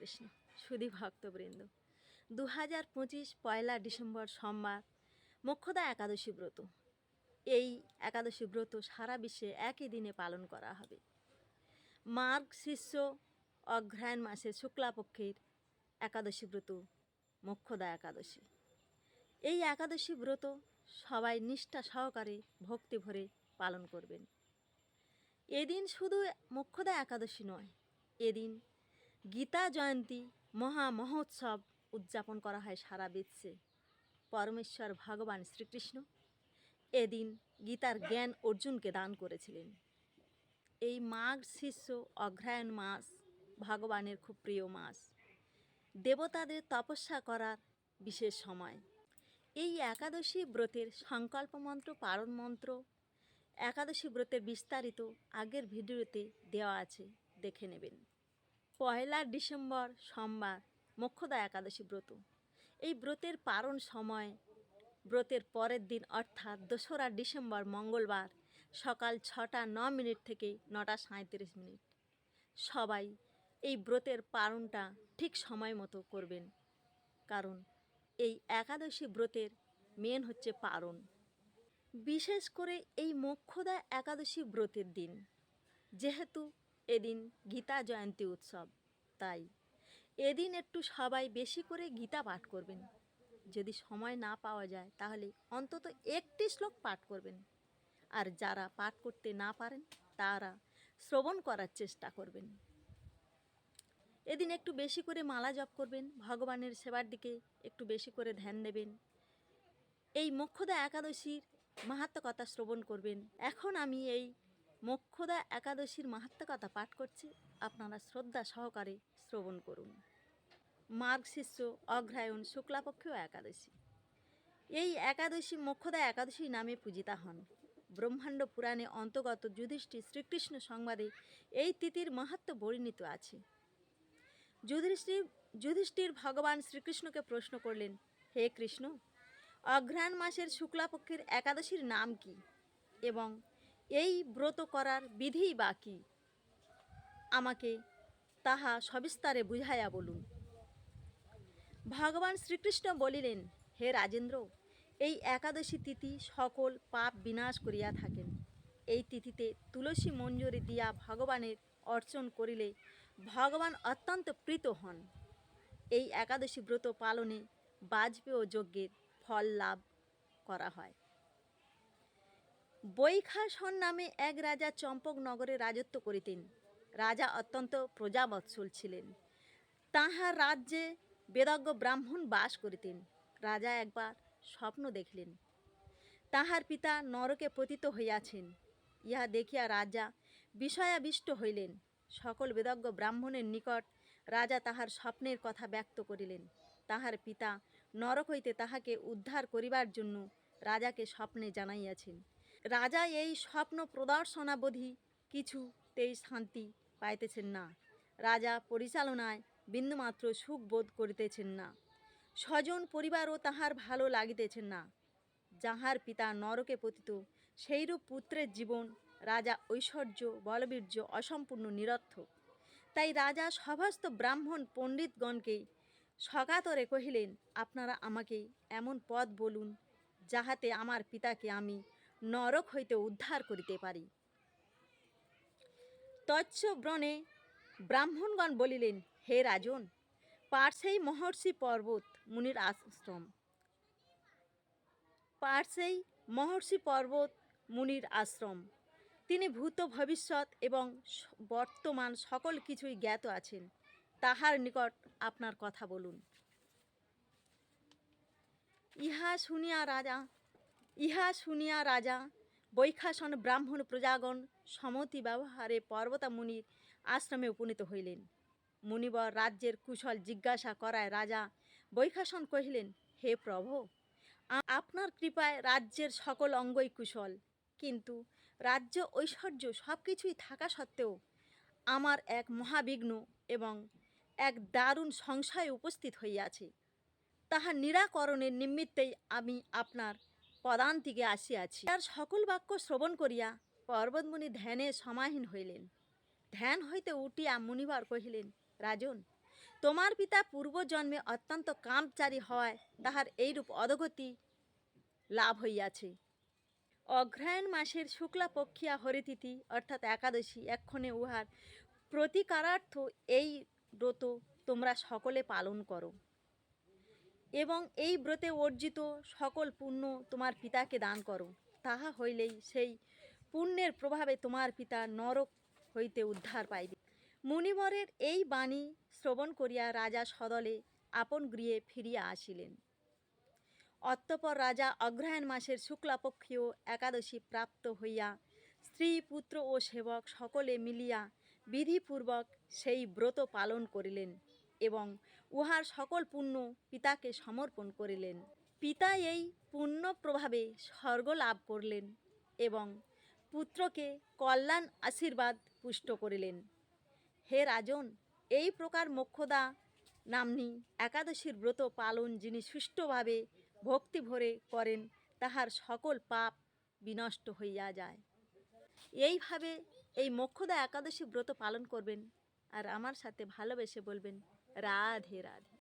শ্রীকৃষ্ণ সুধী ভক্তবৃন্দ। দু হাজার পঁচিশ পয়লা ডিসেম্বর সোমবার, মোক্ষদা একাদশী ব্রত। এই একাদশী ব্রত সারা বিশ্বে একই দিনে পালন করা হবে। মার্গ শিষ্য অগ্রহায়ণ মাসের শুক্লাপক্ষের একাদশী ব্রত, মোক্ষদা একাদশী। এই একাদশী ব্রত সবাই নিষ্ঠা সহকারে ভক্তি ভরে পালন করবেন। এদিন শুধু মোক্ষদা একাদশী নয়, এদিন গীতা জয়ন্তী মহা মহোৎসব উদযাপন করা হয় সারা বিশ্বে। পরমেশ্বর ভগবান শ্রীকৃষ্ণ এদিন গীতার জ্ঞান অর্জুনকে দান করেছিলেন। এই মাঘ শিষ্য অগ্রহায়ণ মাস ভগবানের খুব প্রিয় মাস। দেবতাদের তপস্যা করার বিশেষ সময়। এই একাদশী ব্রতের সংকল্প মন্ত্র, পারণ মন্ত্র, একাদশী ব্রতের বিস্তারিত আগের ভিডিওতে দেওয়া আছে, দেখে নেবেন। পয়লা ডিসেম্বর সোমবার, মোক্ষদা একাদশী ব্রত। এই ব্রতের পারণ সময়, ব্রতের পরের দিন অর্থাৎ দোসরা ডিসেম্বর মঙ্গলবার সকাল ছটা ন মিনিট থেকে নটা সাঁত্রিশ মিনিট। সবাই এই ব্রতের পারণটা ঠিক সময় মতো করবেন। কারণ এই একাদশী ব্রতের মেন হচ্ছে পারণ। বিশেষ করে এই মোক্ষদা একাদশী ব্রতের দিন, যেহেতু এদিন গীতা জয়ন্তী উৎসব, তাই এদিন একটু সবাই বেশি করে গীতা পাঠ করবেন। যদি সময় না পাওয়া যায়, তাহলে অন্তত একটি শ্লোক পাঠ করবেন। আর যারা পাঠ করতে না পারেন, তারা শ্রবণ করার চেষ্টা করবেন। এদিন একটু বেশি করে মালা জপ করবেন, ভগবানের সেবার দিকে একটু বেশি করে ধ্যান দেবেন। এই মোক্ষদা একাদশীর মাহাত্মকতা শ্রবণ করবেন। এখন আমি এই মোক্ষদা একাদশীর মাহাত্মকতা পাঠ করছি। আপনারা শ্রদ্ধা সহকারে শ্রবণ করুন। মার্গ শিষ্য অগ্রায়ণ শুক্লাপক্ষেও একাদশী। এই একাদশী মোক্ষদা একাদশী নামে পূজিতা হন। ব্রহ্মাণ্ড পুরাণে অন্তর্গত যুধিষ্ঠির শ্রীকৃষ্ণ সংবাদে এই তিথির মাহাত্ম বর্ণিত আছে। যুধিষ্ঠির যুধিষ্ঠির ভগবান শ্রীকৃষ্ণকে প্রশ্ন করলেন, হে কৃষ্ণ অঘ্রাণ মাসের শুক্লাপক্ষের একাদশীর নাম কি? এবং এই ব্রত করার বিধি বা কী? আমাকে তাহা সবিস্তারে বুঝাইয়া বলুন। ভগবান শ্রীকৃষ্ণ বলিলেন, হে রাজেন্দ্র, এই একাদশী তিথি সকল পাপ বিনাশ করিয়া থাকেন। এই তিথিতে তুলসী মঞ্জুরি দিয়া ভগবানের অর্চন করিলে ভগবান অত্যন্ত প্রীত হন। এই একাদশী ব্রত পালনে বাজপেয় যজ্ঞের ফল লাভ করা হয়। বৈখাসন নামে এক রাজা চম্পক নগরে রাজত্ব করিতেন। রাজা অত্যন্ত প্রজাবৎসল ছিলেন। তাহার রাজ্যে বেদজ্ঞ ব্রাহ্মণ বাস করিতেন। রাজা একবার স্বপ্ন দেখলেন। তাহার পিতা নরকে পতিত হইয়াছেন। ইহা দেখিয়া রাজা বিষয়াবিষ্ট হইলেন। সকল বেদজ্ঞ ব্রাহ্মণের নিকট রাজা তাহার স্বপ্নের কথা ব্যক্ত করিলেন। তাহার পিতা নরক হইতে তাহাকে উদ্ধার করিবার জন্য রাজাকে স্বপ্নে জানাইয়াছেন। রাজা এই স্বপ্ন প্রদর্শনাবধি কিছুতেই শান্তি পাইতেছেন না। রাজা পরিচালনায় বিন্দুমাত্র সুখ বোধ করিতেছেন না। স্বজন, পরিবারও তাহার ভালো লাগিতেছেন না। যাহার পিতা নরকে পতিত, সেইরূপ পুত্রের জীবন রাজা ঐশ্বর্য, বলবীর্য, অসম্পূর্ণ নিরর্থক তাই রাজা সভাস্থ ব্রাহ্মণ পণ্ডিতগণকে সকাতরে কহিলেন, আপনারা আমাকে এমন পথ বলুন, যাহাতে আমার পিতাকে আমি নরক হইতে উদ্ধার করিতে পারি। তৎস ব্রণে ব্রাহ্মণগণ বলিলেন, হে রাজন পার্শ্বেই মহর্ষি পর্বত মুনির আশ্রম। পার্শ্বেই মহর্ষি পর্বত মুনির আশ্রম। তিনি ভূত ভবিষ্যৎ এবং বর্তমান সকল কিছুই জ্ঞাত আছেন। তাহার নিকট আপনার কথা বলুন। ইহা শুনিয়া রাজা ইহা শুনিয়া রাজা বৈখাসন ব্রাহ্মণ প্রজাগণ সমতি ব্যবহারে পর্বতা মুনির আশ্রমে উপনীত হইলেন। মুনিবর রাজ্যের কুশল জিজ্ঞাসা করায় রাজা বৈখাসন কহিলেন, হে প্রভু, আপনার কৃপায় রাজ্যের সকল অঙ্গই কুশল। কিন্তু রাজ্য ঐশ্বর্য সব কিছুই থাকা সত্ত্বেও আমার এক মহাবিঘ্ন এবং এক দারুণ সংশয় উপস্থিত হইয়াছে। তাহার নিরাকরণের নিমিত্তেই আমি আপনার পদান্তিকে আসিয়াছি। তার সকল বাক্য শ্রবণ করিয়া পর্বতমুনি ধ্যানে সমাহীন হইলেন। ধ্যান হইতে উঠিয়া মুনিবার কহিলেন, রাজন, তোমার পিতা পূর্বজন্মে অত্যন্ত কামচারী হওয়ায় তাহার এইরূপ অধগতি লাভ হইয়াছে। অগ্রহায়ণ মাসের শুক্লা পক্ষিয়া হরিতিথি, অর্থাৎ একাদশী, এক্ষণে উহার প্রতিকারার্থ এই ব্রত তোমরা সকলে পালন করো। এবং এই ব্রতে অর্জিত সকল পুণ্য তোমার পিতাকে দান করো। তাহা হইলেই সেই পুণ্যের প্রভাবে তোমার পিতা নরক হইতে উদ্ধার পাইবে। মুনিবরের এই বাণী শ্রবণ করিয়া রাজা সদলে আপন গৃহে ফিরিয়া আসিলেন। অতঃপর রাজা অগ্রহায়ণ মাসের শুক্লাপক্ষীয় একাদশী প্রাপ্ত হইয়া স্ত্রী, পুত্র ও সেবক সকলে মিলিয়া বিধিপূর্বক সেই ব্রত পালন করিলেন। এবং উহার সকল পুণ্য পিতাকে সমর্পণ করিলেন। পিতা এই পুণ্য প্রভাবে স্বর্গ লাভ করলেন এবং পুত্রকে কল্যাণ আশীর্বাদ পুষ্ট করিলেন। হে রাজন, এই প্রকার মোক্ষদা নামনি একাদশীর ব্রত পালন যিনি সুষ্ঠুভাবে ভক্তি ভরে করেন, তাহার সকল পাপ বিনষ্ট হইয়া যায়। এইভাবে এই মোক্ষদা একাদশী ব্রত পালন করবেন আর আমার সাথে ভালোবেসে বলবেন राधे राधे।